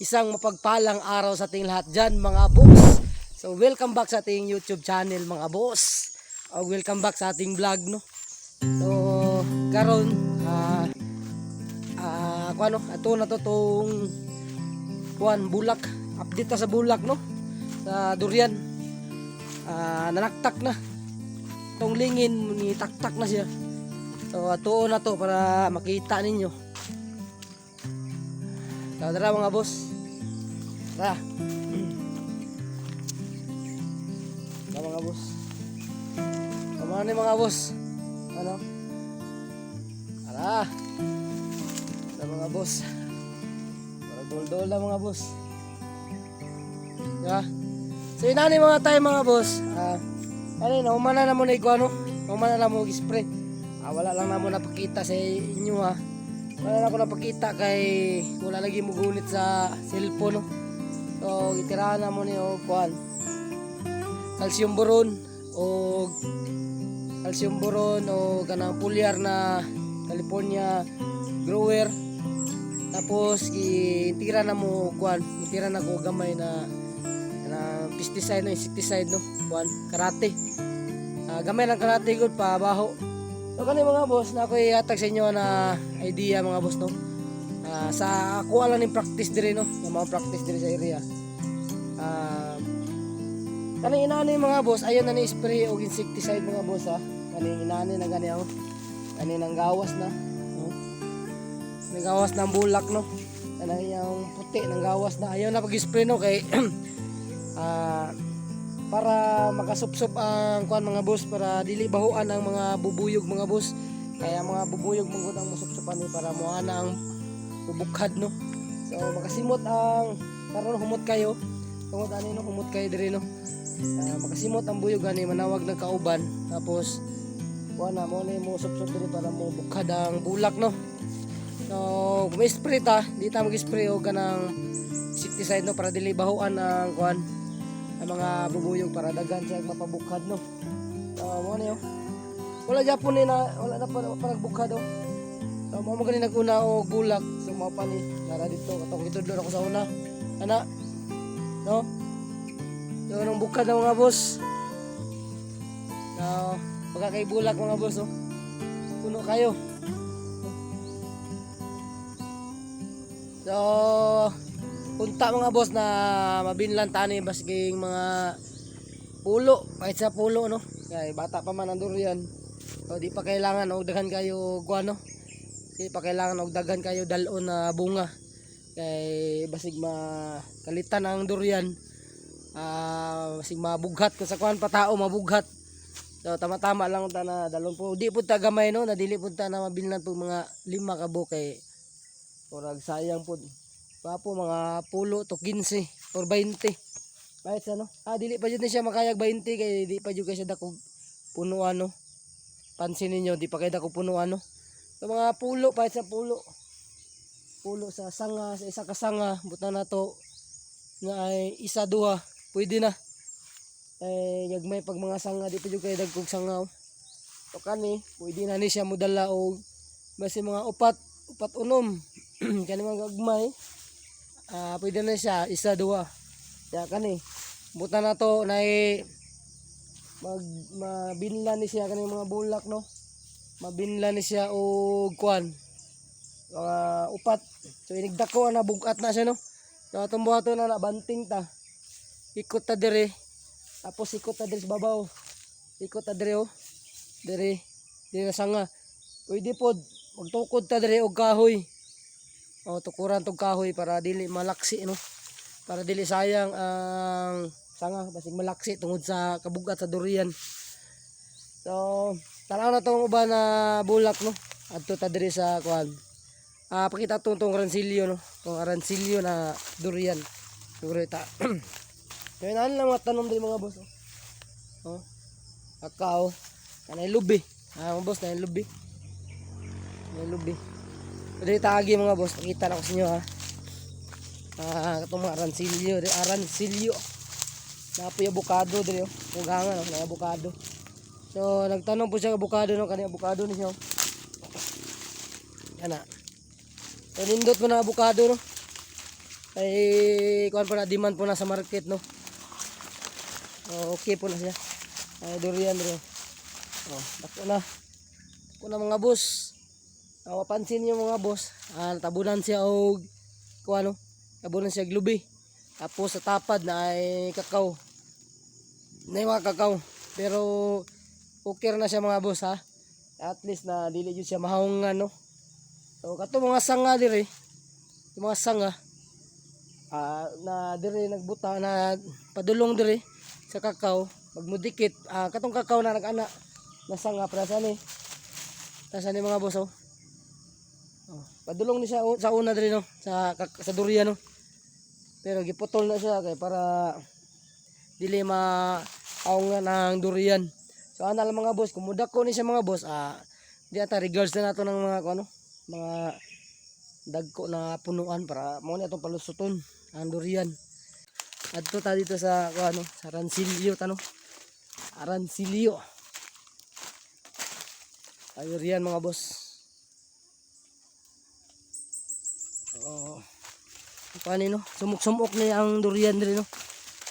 Isang mapagpalang araw sa ating lahat dyan mga boss. So welcome back sa ating YouTube channel mga boss. O welcome back sa ating vlog no. So karon ah ah ako ano ato na to tong kuan bulak. Update sa bulak no. Sa durian. Ah nanaktak na. Tong lingin ni taktak na siya. So ato na to para makita ninyo. Tara mga boss. Tara. Tara mga boss. Tama ni mga boss. Ano? Tara. Tara mga boss. Para dol-dol na mga boss. Yeah. So yun na ni mga tayo mga boss. Ah, ano yun, umana na mo na ikaw ano? Umana na mo spray. Ah, wala lang na mo napakita sa inyo ha wala na ako napakita kay wala lagi mo gunit sa cellphone no. So itirahan na mo ni og kuan. Calcium boron o calcium boron o kanang pulyar na California grower. Tapos itira na mo kuan, itira na ko gamay na na pesticide no, insecticide no, kuan, karate. Ah, gamay lang karate gud pa baho. So kani mga boss na ako ihatag sa inyo na idea mga boss no. Ah, sa ako lang ni practice dire no, yung mga practice dire sa area. Ah kani inani mga boss, ayon na ni spray og insecticide mga boss ha. Kani inani na gani ako. Kani nang gawas na. No? Nang gawas ng bulak no. Kani yung puti nang gawas na. Ayaw na pag-spray no kay ah para makasupsop ang kuan mga boss para dili bahuan ang mga bubuyog mga boss. Kaya mga bubuyog mong ang masupsopan ni para mo ana ang bubukhad no? So makasimot ang karon humot kayo. Tungod ani no? Humot kayo diri no? Ah, makasimot ang buyog ani manawag ng kauban. Tapos kuan na mo ni mo supsop diri para mo bukhad ang bulak no? So kung spray ta. Di ta mag-spray og kanang insecticide no? Para dili bahuan ang kuan ang mga bubuyog para daghan siya mapabukhad no. So mo niyo. Wala gyapon ni na wala na pa panagbukad oh. So mo gani naguna og bulak so mo pa ni nara dito katong itudlo ako sa una. Ana. No? So nung bukad na mga boss. So pagka kay bulak mga boss oh. Puno kayo. So punta mga boss na mabinlan tani basking mga pulo. Kahit sa pulo no kaya bata pa man ang durian so di pa kailangan og daghan kayo guano. Di pa kailangan og daghan kayo dalon na bunga. Kay basig makalitan ang durian ah basig mabughat. Kung sa kuan pa tao mabughat. So tama-tama lang ta na dalon po. Di pud ta gamay no nadili pud ta na mabilnan po mga lima ka bukay Murag sayang pud Papo mga pulo to 15 or 20. Kahit sa no? Ah, dili pa jud ni siya makayag 20 kay di pa jud kay siya dako punuan no. Pansin ninyo, di pa kay dako punuan no. So mga pulo kahit sa pulo. Pulo sa sanga, sa isa ka sanga, buta na to nga ay isa duha, pwede na. Eh yagmay pag mga sanga di pa jud kay dagkog sanga. oh. Kani, pwede na ni siya mudala og basi mga upat, upat unom. kani mga gagmay ah pwede na siya isa duwa ya kani buta na to na mag mabinla ni siya kani mga bulak no? Mabinla ni siya og kuan mga upat. So inigdako na bugat na siya no? So atong buhaton na nabanting ta. Ikot ta dire. Tapos ikot ta dire sa babaw. Ikot ta dire oh. Dire dire na sanga. Pwede pod magtukod ta dire og kahoy o tukuran tog kahoy para dili malaksi no? Para dili sayang ang sanga basig malaksi tungod sa kabugat sa durian. So tanaw na tong uban na bulak no? Adto ta diri sa kuan. Ah pakita tong tong ransilyo no? Tong ransilyo na durian. Siguro ta kaya na lang mga tanom diri mga boss oh. Oh kakao kanay lubi. Ah mga boss na lubi. Na lubi Pwede tagi mga boss, pakita na ko sa inyo ha. Ah, itong mga aransilyo, aransilyo. Napoy avocado dito, kugangan no, na avocado. So, nagtanong po siya avocado no, kani avocado ni siya. Yan na. So, nindot mo na avocado no. Ay, kuan po na, demand po na sa market, no? Oh, okay po na siya. Ay, durian, bro. Oh, dako na. Dako na mga boss. Oh, pansin niyo mga boss. Ah, tabunan siya og kuan no. Tabunan siya glubi. Tapos sa tapad na ay kakao. Na mga kakao. Pero okay na siya mga boss ha. At least na dili jud siya mahawngan no. So kato mga sanga. Yung mga sanga ah na diri nagbuta na padulong diri sa kakao magmudikit ah katong kakao na nag-ana na sanga para sa ni Nasa ni mga boss oh. Padulong ni siya sa una diri no sa sa durian no. Pero giputol na siya kay para dili ma aungan ang durian. So ana lang mga boss, kumudak ko ni siya mga boss, ah di ata regards na nato ng mga ano, mga dagko na punuan para mo ni atong palusuton ang durian. Adto ta dito sa ano, sa Rancilio tano. Arancilio. Ayun riyan mga boss. Oo. Paano no? Sumuk-sumok ni ang durian diri no.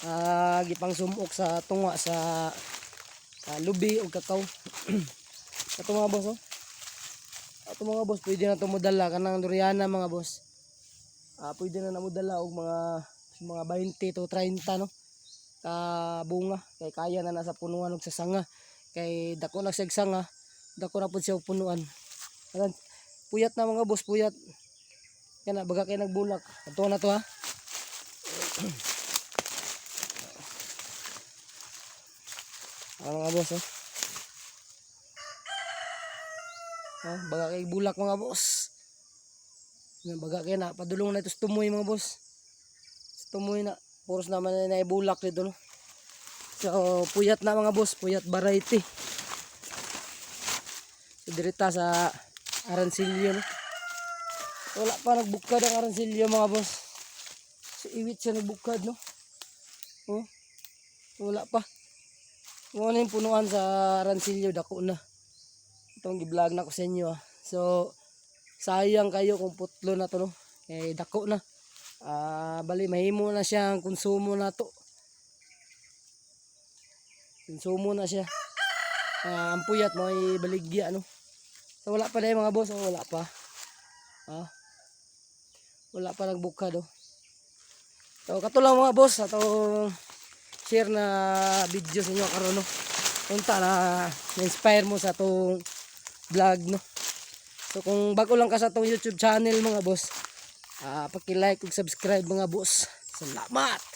Ah, gipang sumok sa tunga sa sa lubi o kakao. Ato mga boss oh. Ato mga boss, pwede na to modala kanang duriana mga boss. Ah, pwede na na modala og mga mga 20 to 30 no. Ka bunga kay kaya na nasa punuan og sa sanga. Kay dako na og sanga, dako na pud siya punuan. Ayan, puyat na mga boss, puyat. Yan na, baga kayo nagbulak. Ito na to ha. Ano mga boss oh. Ha, baga kayo bulak mga boss. Yan, baga kayo na, padulong na ito sa mga boss. Sa na. Puros naman na naibulak dito no. So, puyat na mga boss, puyat variety. So, dirita sa Arancilio no. Wala pa nagbukad ang Arancilio mga boss. Si Iwit siya nagbukad no. Oh. Wala pa. Kung ano yung punuan sa Arancilio, dako na. Itong gi-vlog na ko sa inyo ah. So, sayang kayo kung putlo na to no. Eh, dako na. Ah, bali mahimo na siya ang konsumo na to. Konsumo na siya. Ah, ang puyat mo ay baligya no. So wala pa dahil mga boss, oh, wala pa. Ah. Wala pa nagbukad oh. So kato lang mga boss, atong share na video sa inyo karon no. Unta na inspire mo sa atong vlog no. So kung bago lang ka sa atong YouTube channel mga boss, ah paki-like ug subscribe mga boss. Salamat.